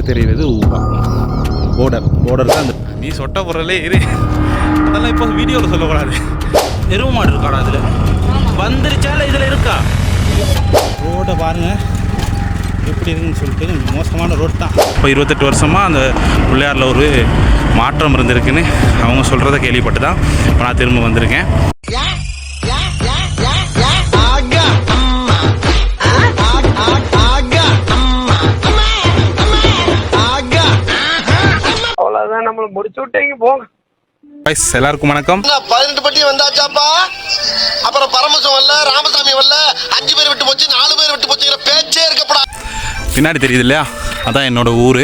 பக்கத்து தெரியுறது Uber border border தான் அந்த நீ சொட்ட பொருளே இரு. அதெல்லாம் இப்போ வீடியோவில் சொல்லக்கூடாது. எருவு மாடு இருக்காடா அதில்? வந்துருச்சால இதில் இருக்கா? ரோட்டை பாருங்க. எப்படி இருக்குன்னு சொல்லிட்டு மோசமான ரோட் தான். இப்போ இருபத்தெட்டு வருஷமாக அந்த பிள்ளையாரில் ஒரு மாற்றம் இருந்திருக்குன்னு அவங்க சொல்கிறத கேள்விப்பட்டு தான் இப்போ நான் திரும்ப வந்திருக்கேன். முடிச்சு விட்டீங்க போங்க. Guys, எல்லாருக்கும் வணக்கம். பதினெட்டு பட்டி வந்தாச்சாப்பா? அப்புறம் பரமசம் வரல ராமசாமி வரல அஞ்சு பேர் விட்டு போச்சு நாலு பேர் விட்டு போச்சுங்கிற பேச்சே இருக்கப்படா பின்னாடி தெரியுது இல்லையா? அதான் என்னோட ஊர்.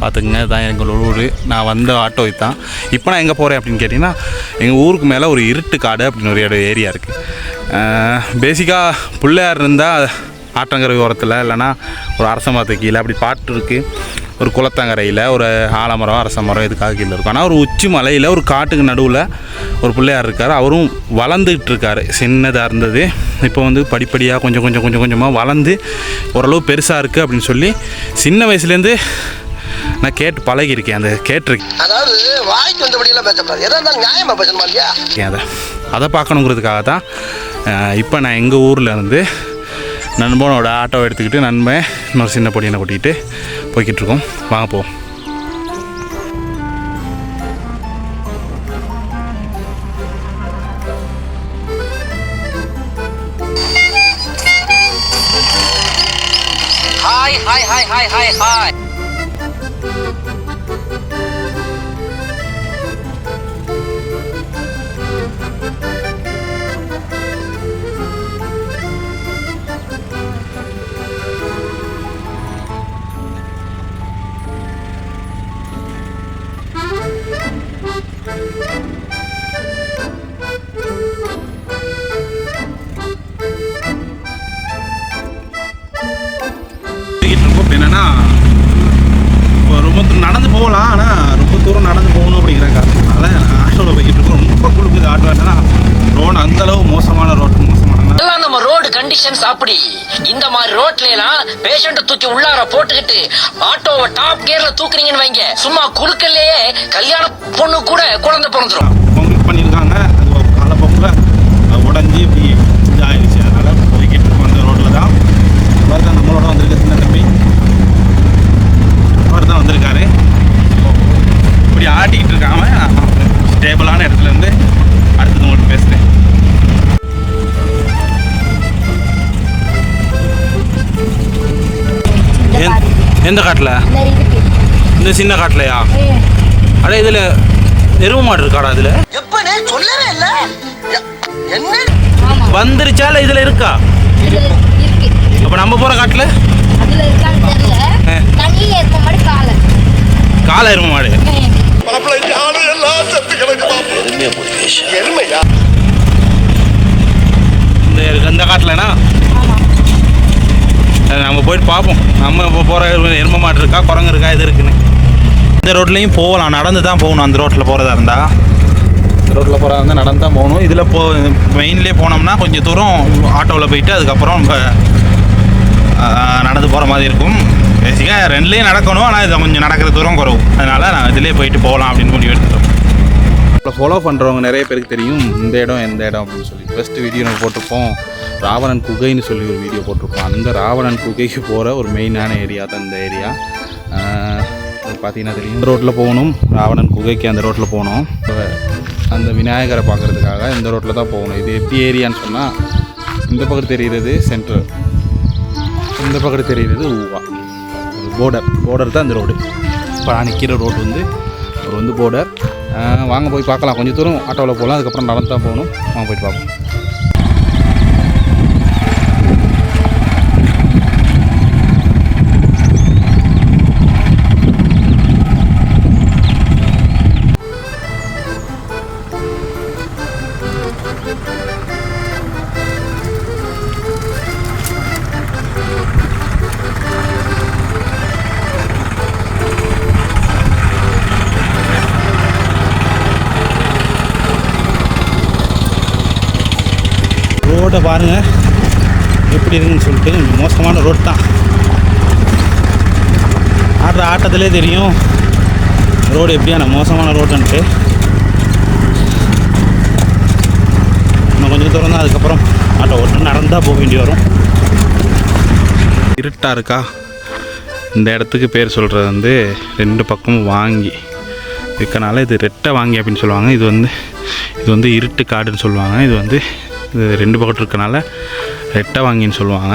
பார்த்துக்குங்க இதான் எங்களோட ஊர். நான் வந்த ஆட்டோ தான் இப்போ நான் எங்கே போகிறேன் அப்படின்னு கேட்டிங்கன்னா எங்கள் ஊருக்கு மேலே ஒரு இருட்டு காடு அப்படின்னு ஒரு இடம் ஏரியா இருக்குது பேசிக்காக பிள்ளையார் இருந்தால் ஆற்றங்கரை ஓரத்தில் இல்லைன்னா ஒரு அரச மரத்துக்கு கீழே அப்படி பாட்டு இருக்குது ஒரு குளத்தங்கரையில் ஒரு ஆலமரம் அரச மரம் இதுக்காக கீழே இருக்கும். ஆனால் ஒரு உச்சி மலையில் ஒரு காட்டுக்கு நடுவில் ஒரு பிள்ளையார் இருக்கார். அவரும் வளர்ந்துக்கிட்டு இருக்காரு. சின்னதாக இருந்தது. இப்போ வந்து படிப்படியாக கொஞ்சம் கொஞ்சம் கொஞ்சம் கொஞ்சமாக வளர்ந்து ஓரளவு பெருசாக இருக்குது அப்படின்னு சொல்லி சின்ன வயசுலேருந்து நான் கேட்டு பழகியிருக்கேன். அந்த கேட்டிருக்கேன். அதாவது வாய்க்கு வந்தபடி எல்லாம் பேசப்படாது எதா இருந்தாலும் நியாயமா பேசணுமா இல்லையா? அதை? அதை பார்க்கணுங்கிறதுக்காக தான் இப்போ நான் எங்கள் ஊரில் இருந்து நண்பனோட ஆட்டோ எடுத்துக்கிட்டு நண்பன் இன்னொரு சின்ன பொடியனை கூட்டிகிட்டு போய்கிட்டு இருக்கோம் வாங்க போவோம் Hi, hi, hi, hi, hi, hi. போகலாம் ஆனால் ரொம்ப தூரம் நடந்து போகணும் அப்படிங்கிற காரணத்தினால நான் ஆட்டோவில் போய்கிட்டு இருக்கோம். ரொம்ப குழுக்குது ஆட்டோ என்னன்னா ரோடு அந்தளவு மோசமான ரோடு மோசமான எல்லாம் நம்ம ரோடு கண்டிஷன்ஸ் அப்படி. இந்த மாதிரி ரோட்ல எல்லாம் பேஷண்ட் தூக்கி உள்ளார போட்டுக்கிட்டு ஆட்டோவை டாப் கியர்ல தூக்குறீங்கன்னு வைங்க. சும்மா குறுக்கல்லையே கல்யாண பொண்ணு கூட குழந்தை கான்கிரீட் பண்ணியிருக்காங்க. எந்த காட்டில்? இந்த சின்ன காட்டிலையா? அட இதில் எருவு மாடு இருக்காடா இதில்? எப்பனே சொல்லவே இல்ல. எ- என்ன? வந்துருச்சால இதில் இருக்கா? அப்போ நம்ம போகிற காட்டில்? காலை. எருவு மாடு. இந்த இந்த காட்டிலனா? நம்ம போயிட்டு பார்ப்போம். நம்ம இப்போ போகிற எரும மாட்டு இருக்கா குரங்கு இருக்கா இது இருக்குன்னு. இந்த ரோட்லேயும் போகலாம். நடந்து தான் போகணும் அந்த ரோட்டில் போகிறதா இருந்தால் ரோட்டில் போகிறதா இருந்தால் நடந்து தான் போகணும். இதில் போ மெயின்லேயே போனோம்னா கொஞ்சம் தூரம் ஆட்டோவில் போயிட்டு அதுக்கப்புறம் நம்ம நடந்து போகிற மாதிரி இருக்கும். பேசிக்காக ரெண்டுலேயும் நடக்கணும். ஆனால் இதை கொஞ்சம் நடக்கிற தூரம் குறவும் அதனால் நான் இதிலே போயிட்டு போகலாம் அப்படின்னு முடிவு எடுத்துட்டோம். இப்போ ஃபாலோ பண்ணுறவங்க நிறைய பேருக்கு தெரியும் இந்த இடம் எந்த இடம் அப்படின்னு சொல்லி. ஃபஸ்ட்டு வீடியோ நம்ம போட்டிருப்போம். ராவணன் குகைன்னு சொல்லி ஒரு வீடியோ போட்டிருப்போம். அந்த ராவணன் குகைக்கு போகிற ஒரு மெயினான ஏரியா தான் இந்த ஏரியா பார்த்தீங்கன்னா தெரியும். இந்த ரோட்டில் போகணும். ராவணன் குகைக்கு அந்த ரோட்டில் போகணும். அந்த விநாயகரை பார்க்குறதுக்காக இந்த ரோட்டில் தான் போகணும். இது எப்படி ஏரியான்னு சொன்னால் இந்த பக்கத்து தெரிகிறது சென்ட்ரல் இந்த பக்கத்து தெரிகிறது ஊவா. ஒரு போர்டர் போர்டர் தான் இந்த ரோடு இப்போ நான் நிற்கிற ரோடு வந்து ஒரு வந்து போர்டர் வாங்க போய் பார்க்கலாம். கொஞ்சம் தூரம் ஆட்டோவில் போகலாம். அதுக்கப்புறம் நடந்து தான் போகணும். வாங்க போயிட்டு பார்ப்போம். ரோட்டை பாருங்கள் எப்படி இருக்குன்னு சொல்லிட்டு கொஞ்சம் மோசமான ரோட் தான். ஆடுற ஆட்டத்திலே தெரியும் ரோடு எப்படியான மோசமான ரோடுன்ட்டு. இன்னும் கொஞ்சம் தூரம் தான் அதுக்கப்புறம் ஆட்டோ ஓட்டு நடந்தால் போக வேண்டி வரும். இருட்டாக இருக்கா? இந்த இடத்துக்கு பேர் சொல்கிறது வந்து ரெண்டு பக்கமும் வாங்கி. இருக்கனால இது ரெட்டை வாங்கி அப்படின்னு சொல்லுவாங்க. இது வந்து இது வந்து இருட்டு காடுன்னு சொல்லுவாங்க. இது வந்து இது ரெண்டு பக்கம் இருக்கனால ரெட்டை வாங்கின்னு சொல்லுவாங்க.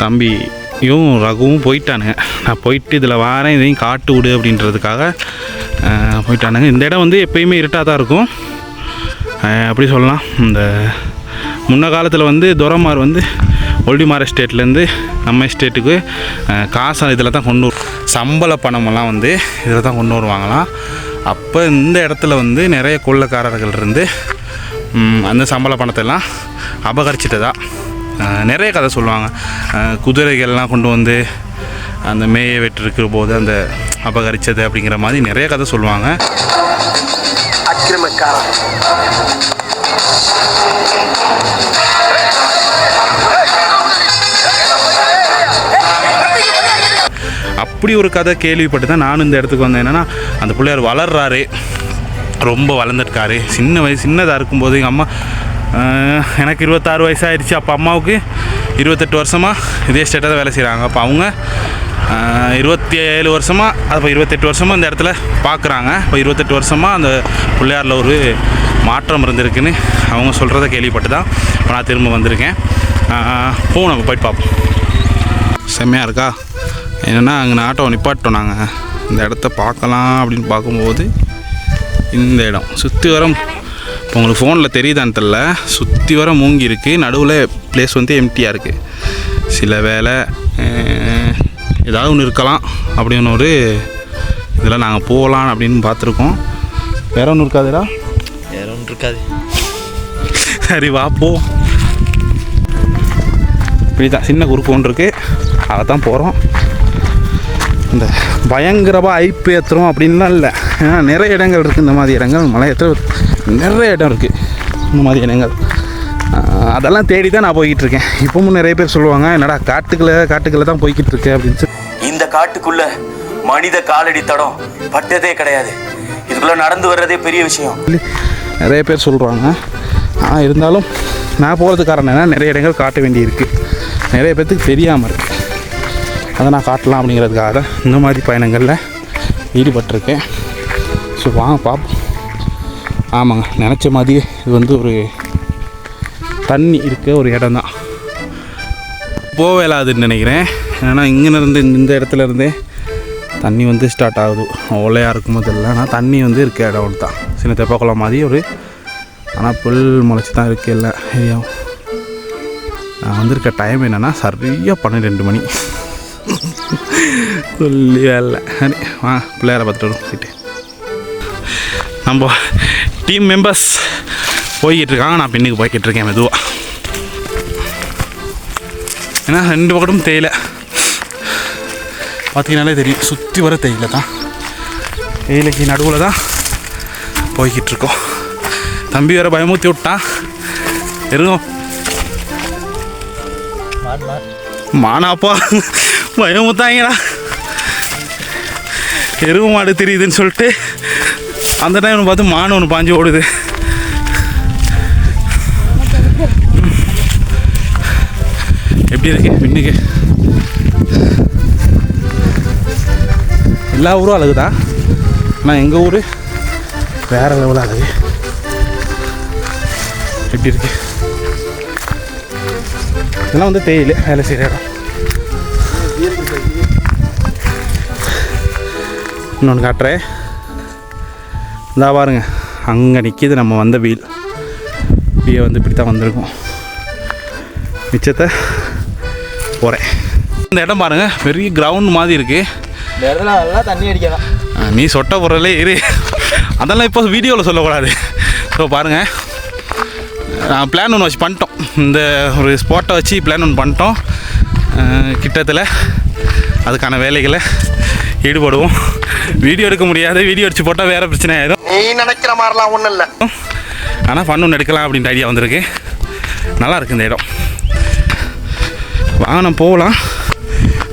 தம்பியும் ரகுவும் போயிட்டானுங்க. நான் போயிட்டு இதில் வாரேன் இதையும் காட்டு விடு அப்படின்றதுக்காக போயிட்டானுங்க. இந்த இடம் வந்து எப்பயுமே இருட்டாக தான் இருக்கும். அப்படி சொல்லலாம். இந்த முன்ன காலத்தில் வந்து துரமார் வந்து ஒல்டிமார் எஸ்டேட்லேருந்து நம்ம எஸ்டேட்டுக்கு ஆஹ் காசை இதில் தான் கொண்டு வரும் சம்பள பணமெல்லாம் வந்து இதில் தான் கொண்டு வருவாங்களாம். அப்போ இந்த இடத்துல வந்து நிறைய கொள்ளக்காரர்கள் இருந்து அந்த சம்பள பணத்தெல்லாம் அபகரிச்சிட்டதா? ஆஹ் நிறைய கதை சொல்லுவாங்க. குதிரைகள்லாம் கொண்டு வந்து அந்த மேய வெட்டிருக்கிற போது அந்த அபகரிச்சது அப்படிங்கிற மாதிரி நிறைய கதை சொல்லுவாங்க. அப்படி ஒரு கதை கேள்விப்பட்டு தான் நானும் இந்த இடத்துக்கு வந்தேன். என்னன்னா அந்த பிள்ளையார் வளர்றாரு. ரொம்ப வளர்ந்துருக்காரு. சின்ன வயசு சின்னதாக இருக்கும்போது எங்கள் அம்மா எனக்கு இருபத்தாறு வயசாகிடுச்சு அப்போ அம்மாவுக்கு இருபத்தெட்டு வருஷமாக இதே ஸ்டேட்டாக தான் வேலை செய்கிறாங்க அப்போ அவங்க இருபத்தி ஏழு வருஷமாக அப்போ இருபத்தெட்டு வருஷமாக இந்த இடத்துல பார்க்குறாங்க இப்போ இருபத்தெட்டு வருஷமாக அந்த பிள்ளையாரில் ஒரு மாற்றம் இருந்திருக்குன்னு அவங்க சொல்கிறத கேள்விப்பட்டு தான் இப்போ நான் திரும்ப வந்திருக்கேன். ஆஹ், நம்ம போயிட்டு பார்ப்போம். செம்மையாக இருக்கா? என்னென்னா அங்கே ஆட்டோ நிப்பாட்டோம் நாங்கள் இந்த இடத்த பார்க்கலாம் அப்படின்னு பார்க்கும்போது இந்த இடம். சுற்றி வர இப்போ உங்களுக்கு ஃபோனில் தெரியுதான்னு தெரில சுற்றி வர மூங்கி இருக்குது நடுவில் பிளேஸ் வந்து எம்டியாக இருக்குது சில வேலை ஏதாவது ஒன்று இருக்கலாம் அப்படின்னு ஒரு இதில் நாங்கள் போகலாம் அப்படின்னு பார்த்துருக்கோம். வேற ஒன்றும் இருக்காதுடா? வேற ஒன்றும் இருக்காது. சரி வா போ. இப்படி தான் சின்ன குறுக்கு ஒன்று இருக்குது அதை தான் போகிறோம் இந்த பயங்கரமாக ஐப்பு ஏற்றுறோம் அப்படின்லாம் இல்லை. ஏன்னா நிறைய இடங்கள் இருக்குது இந்த மாதிரி இடங்கள் மலையத்தில் நிறைய இடம் இருக்குது இந்த மாதிரி இடங்கள். அதெல்லாம் தேடி தான் நான் போய்கிட்டு இருக்கேன். இப்பவும் நிறைய பேர் சொல்லுவாங்க என்னடா காட்டுக்குள்ளே காட்டுக்குள்ளே தான் போய்கிட்டு இருக்கேன் அப்படின்னு சொல்லி. இந்த காட்டுக்குள்ள மனித காலடி தடம் பட்டதே கிடையாது. இதுக்குள்ள நடந்து வர்றதே பெரிய விஷயம். நிறைய பேர் சொல்கிறாங்க ஆனால் இருந்தாலும் நான் போகிறதுக்கு காரணம் என்ன நிறைய இடங்கள் காட்ட வேண்டியிருக்கு. நிறைய பேர்த்துக்கு தெரியாமல் இருக்குது அதை நான் காட்டலாம் அப்படிங்கிறதுக்காக தான் இந்த மாதிரி பயணங்களில் ஈடுபட்டிருக்கேன். ஸோ வாங்க பார்ப்போம். ஆமாங்க நினச்ச மாதிரியே இது வந்து ஒரு தண்ணி இருக்க ஒரு இடம் தான். போவேலாதுன்னு நினைக்கிறேன். ஏன்னா இங்கேருந்து இந்த இடத்துல இருந்தே தண்ணி வந்து ஸ்டார்ட் ஆகுது. ஓலையாக இருக்கும்போது இல்லை ஆனால் தண்ணி வந்து இருக்க இடம் ஒன்று தான். சின்ன தெப்பக்குளம் மாதிரி ஒரு ஆனால் புல் முளைச்சி தான் இருக்குது இல்லை ஏரியாவும். நான் வந்திருக்க டைம் என்னென்னா சரியாக பன்னிரெண்டு மணி. சொல்லி வேலை சரி வா பிள்ளையாரை பார்த்துட்டு வரும் போயிட்டு. நம்ம டீம் மெம்பர்ஸ் போய்கிட்டு இருக்காங்க நான் பின்னுக்கு போய்கிட்டு இருக்கேன் மெதுவாக ஏன்னா ரெண்டு பக்கமும் தேயிலை. பார்த்தீங்கனாலே தெரியும் சுற்றி வர தேயிலை தான். தேயிலைக்கு நடுவில் தான் போய்கிட்டு இருக்கோம் தம்பி வேற பயமுத்தி விட்டான். இருங்க. மானாப்பா. பயமுத்தாங்கடா எருவு மாடு தெரியுதுன்னு சொல்லிட்டு அந்த டைம் பார்த்து மான் ஒன்று பாஞ்சு ஓடுது. எப்படி இருக்கு பின்னுக்கு எல்லா ஊரும் அழகுதான் ஆனால் எங்கள் ஊர்? வேறு லெவலில் அழகு. எப்படி இருக்கு? இதெல்லாம் வந்து தேயிலை வேலை செய்கிற இடம். இன்னொன்று காட்டுறேன். இந்தா பாருங்க அங்கே நிற்கிது நம்ம வந்த வீல். இப்படியே வந்து இப்படி தான் வந்திருக்கோம். மிச்சத்தை போகிறேன் இந்த இடம் பாருங்க பெரிய கிரவுண்ட் மாதிரி இருக்குது தண்ணி அடிக்கலாம். நீ சொட்ட பொருளே இரு. அதெல்லாம் இப்போ வீடியோவில் சொல்லக்கூடாது. ஸோ பாருங்கள் நான் பிளான் ஒன்று வச்சு பண்ணிட்டோம். இந்த ஒரு ஸ்பாட்டை வச்சு பிளான் ஒன்று பண்ணிட்டோம். கிட்டத்தில் அதுக்கான வேலைகளை ஈடுபடுவோம். வீடியோ எடுக்க முடியாது வீடியோ அடிச்சு போட்டால் வேறு பிரச்சனை ஆயிடும். நீ நினைக்கிற மாதிரிலாம் ஒண்ணும் இல்ல. ஆனால் ஃபன் ஒன்று எடுக்கலாம் அப்படின்ற ஐடியா வந்திருக்கு. நல்லா இருக்கு இந்த இடம். வாங்க நம்ம போகலாம்.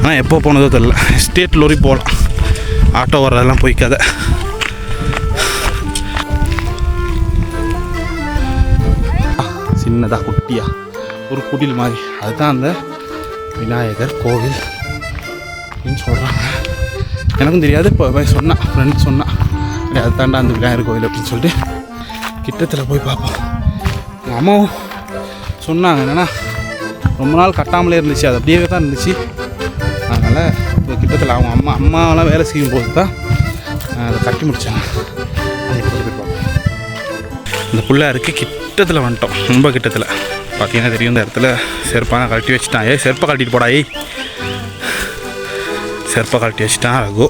ஆனால் எப்போ போனதோ தெரில ஸ்டேட் லோரி போகலாம். ஆட்டோ வர்றதெல்லாம் போய் கதை சின்னதாக குட்டியா. ஒரு குடில் மாதிரி. அதுதான் அந்த விநாயகர் கோவில் அப்படின்னு சொல்கிறாங்க எனக்கும் தெரியாது. இப்போ போய் சொன்னான் ஃப்ரெண்ட் சொன்னான் அப்படி அது தாண்டா அந்த விநாயகர் கோவில் அப்படின்னு சொல்லிட்டு கிட்டத்தில் போய் பார்ப்போம். எங்கள் அம்மாவும் சொன்னாங்க என்னென்னா ரொம்ப நாள் கட்டாமலே இருந்துச்சு. அது அப்படியே தான் இருந்துச்சு. அதனால் இப்போ கிட்டத்தில் அவங்க அம்மா அம்மாவெல்லாம் வேலை செய்யும் போது தான் அதை கட்டி முடித்தாங்க அதை போய் பார்ப்போம். இந்த பிள்ளையாருக்கு கிட்டத்தில் வந்துட்டோம். ரொம்ப கிட்டத்தில். பார்த்தீங்கன்னா தெரியும் இந்த இடத்துல செருப்பாக கழட்டி வச்சுட்டான். ஏய் செருப்பை கழட்டிட்டு போடா ஏய். செருப்பை கழட்டி வச்சுட்டான் ரகு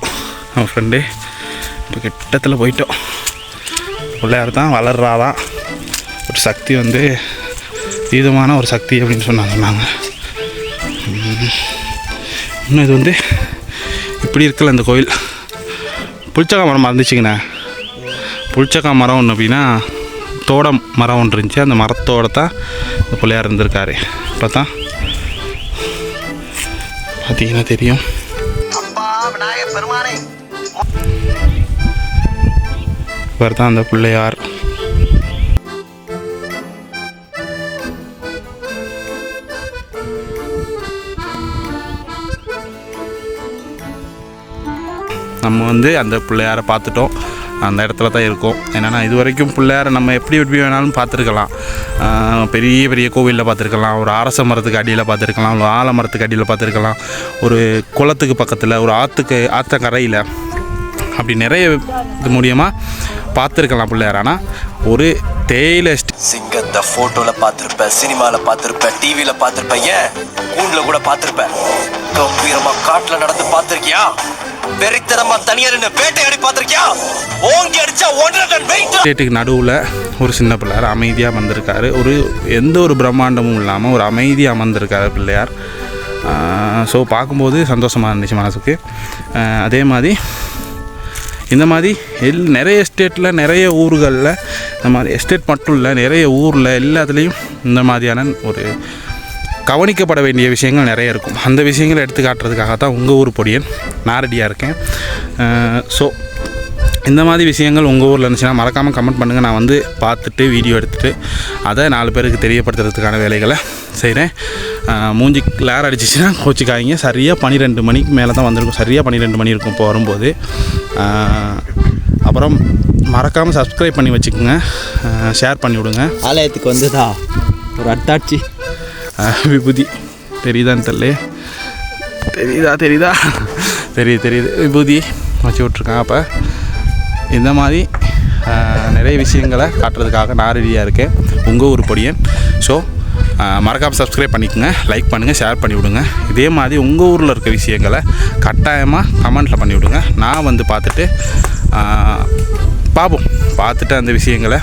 அவன் ஃப்ரெண்டு இப்போ கிட்டத்தில் போயிட்டோம். பிள்ளையார் தான் வளர்றாதான் ஒரு சக்தி வந்து தீதமான ஒரு சக்தி அப்படின்னு சொன்னாங்க நாங்கள் இன்னும் இது வந்து இப்படி இருக்கல இந்த கோயில். புளிச்சக்கா மரம் மறந்துச்சுங்கண்ணே. புளிச்சக்கா மரம் ஒன்று அப்படின்னா தோட மரம் ஒன்று இருந்துச்சு. அந்த மரத்தோட தான் இந்த பிள்ளையார் இருந்திருக்காரு. இப்போ தான் பார்த்தீங்கன்னா தெரியும். பெருமானே. இவர் தான் அந்த பிள்ளையார். நம்ம வந்து அந்த பிள்ளையாரை பார்த்துட்டோம். அந்த இடத்துல தான் இருக்கும். என்னென்னா இது வரைக்கும் பிள்ளையாரை நம்ம எப்படி எப்படி வேணாலும் பார்த்துருக்கலாம். பெரிய பெரிய கோவிலில் பார்த்துருக்கலாம். ஒரு அரச மரத்துக்கு அடியில் பார்த்துருக்கலாம். ஒரு ஆலமரத்துக்கு அடியில் பார்த்துருக்கலாம். ஒரு குளத்துக்கு பக்கத்தில் ஒரு ஆற்றுக்கு ஆற்றங்கரையில் அப்படி நிறைய இது மூலியமாக பார்த்துருக்கலாம் பிள்ளையார். ஆனால் ஒரு தேயிலை சிங்கத்தை ஃபோட்டோவில் பார்த்துருப்பேன் சினிமாவில் பார்த்துருப்பேன் டிவியில் பார்த்துருப்பேன் ஏன்? கூண்டில் கூட பார்த்துருப்பேன் கம்பீரமா காட்டுல நடந்து பாத்திருக்கியா வெறித்தனமா தனியா நின்று வேட்டையாடி பார்த்திருக்கியா? ஓங்கி அடிச்சா ஒன்றரை டன் வெயிட் ஸ்டேட்டுக்கு நடுவில் ஒரு சின்ன பிள்ளையார் அமைதியாக வந்திருக்காரு. ஒரு எந்த ஒரு பிரம்மாண்டமும் இல்லாமல் ஒரு அமைதியாக அமர்ந்திருக்காரு பிள்ளையார். ஸோ பார்க்கும்போது சந்தோஷமாக இருந்துச்சு மனசுக்கு. அதே மாதிரி இந்த மாதிரி எல் நிறைய ஸ்டேட்டில் நிறைய ஊர்களில் இந்த மாதிரி எஸ்டேட் மட்டும் இல்லை நிறைய ஊரில் எல்லாத்துலேயும் இந்த மாதிரியான ஒரு கவனிக்கப்பட வேண்டிய விஷயங்கள் நிறைய இருக்கும். அந்த விஷயங்களை எடுத்து காட்டுறதுக்காக தான் உங்கள் ஊர் பொடியன் நான் ரெடியாக இருக்கேன் ஸோ இந்த மாதிரி விஷயங்கள் உங்கள் ஊரில் இருந்துச்சுன்னா மறக்காமல் கமெண்ட் பண்ணுங்கள் நான் வந்து பார்த்துட்டு வீடியோ எடுத்துகிட்டு அதை நாலு பேருக்கு தெரியப்படுத்துறதுக்கான வேலைகளை செய்கிறேன் மூஞ்சி கிளார் அடிச்சிச்சுன்னா கோச்சிக்காய்ங்க சரியாக பன்னிரெண்டு மணிக்கு மேலே தான் வந்திருக்கும். சரியாக பன்னிரெண்டு மணி இருக்கும் இப்போ வரும்போது. அப்புறம் மறக்காமல் சப்ஸ்கிரைப் பண்ணி வச்சுக்கோங்க. ஷேர் பண்ணி விடுங்க. ஆலயத்துக்கு வந்துதா. ஒரு அட்டாட்சி விபூதி தெரியுதான்னு தெரியல தெரியுதா தெரியுதா தெரியுது தெரியுது விபூதி வச்சு விட்ருக்காங்க அப்போ இந்த மாதிரி நிறைய விஷயங்களை காட்டுறதுக்காக நான் ரெடியாக இருக்கேன் உங்கள் ஒரு பொடியன் ஸோ மறக்காமல் சப்ஸ்கிரைப் பண்ணிக்கோங்க லைக் பண்ணுங்கள் ஷேர் பண்ணி விடுங்க இதே மாதிரி உங்கள் ஊரில் இருக்க விஷயங்களை கட்டாயமாக கமெண்ட்டில் பண்ணி விடுங்க நான் வந்து பார்த்துட்டு பார்ப்போம் பார்த்துட்டு அந்த விஷயங்களை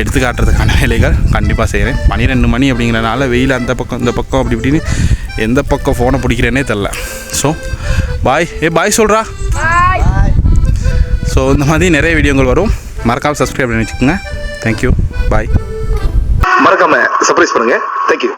எடுத்து காட்டுறதுக்கான வேலைகள் கண்டிப்பாக செய்கிறேன் பன்னிரெண்டு மணி அப்படிங்கிறனால வெயில் அந்த பக்கம் இந்த பக்கம் அப்படி இப்படின்னு எந்த பக்கம் ஃபோனை பிடிக்கிறேனே தெரில ஸோ பாய் ஏ பாய் சொல்கிறா ஸோ இந்த மாதிரி நிறைய வீடியோங்கள் வரும். மறக்காமல் சப்ஸ்கிரைப் பண்ணி வச்சுக்கோங்க. தேங்க்யூ பாய் மறக்காமல் சர்ப்ரைஸ் பண்ணுங்கள் தேங்க்யூ